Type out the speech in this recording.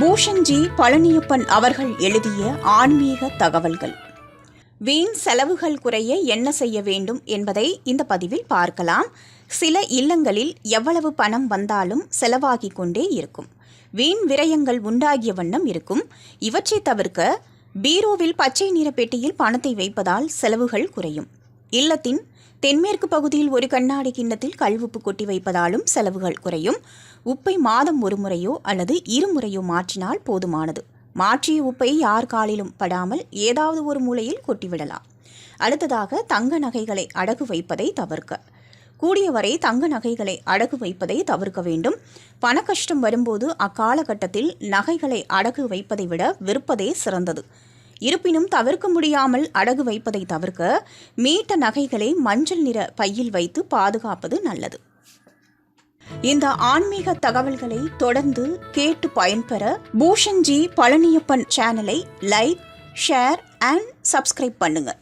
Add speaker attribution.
Speaker 1: பூஷன்ஜி பழனியப்பன் அவர்கள் எழுதிய ஆன்மீக தகவல்கள். வீண் செலவுகள் குறைய என்ன செய்ய வேண்டும் என்பதை இந்த பதிவில் பார்க்கலாம். சில இல்லங்களில் எவ்வளவு பணம் வந்தாலும் செலவாகிக் கொண்டே இருக்கும். வீண் விரயங்கள் உண்டாகிய வண்ணம் இருக்கும். இவற்றை தவிர்க்க பீரோவில் பச்சை நிற பெட்டியில் பணத்தை வைப்பதால் செலவுகள் குறையும். இல்லத்தின் தென்மேற்கு பகுதியில் ஒரு கண்ணாடி கிண்ணத்தில் கல்வுப்பு கொட்டி வைப்பதாலும் செலவுகள் குறையும். உப்பை மாதம் ஒரு முறையோ அல்லது இருமுறையோ மாற்றினால் போதுமானது. மாற்றிய உப்பை யார் காலிலும் படாமல் ஏதாவது ஒரு மூலையில் கொட்டிவிடலாம் அடுத்ததாக தங்க நகைகளை அடகு வைப்பதை தவிர்க்க. கூடியவரை தங்க நகைகளை அடகு வைப்பதை தவிர்க்க வேண்டும். பணக்கஷ்டம் கஷ்டம் வரும்போது அக்காலகட்டத்தில் நகைகளை அடகு வைப்பதை விட விற்பதே சிறந்தது. இருப்பினும் தவிர்க்க முடியாமல் அடகு வைப்பதை தவிர்க்க மீட்ட நகைகளை மஞ்சள் நிற பையில் வைத்து பாதுகாப்பது நல்லது. இந்த ஆன்மீக தகவல்களை தொடர்ந்து கேட்டு பயன்பெற பூஷன்ஜி பழனியப்பன் சேனலை லைக் ஷேர் அண்ட் சப்ஸ்கிரைப் பண்ணுங்கள்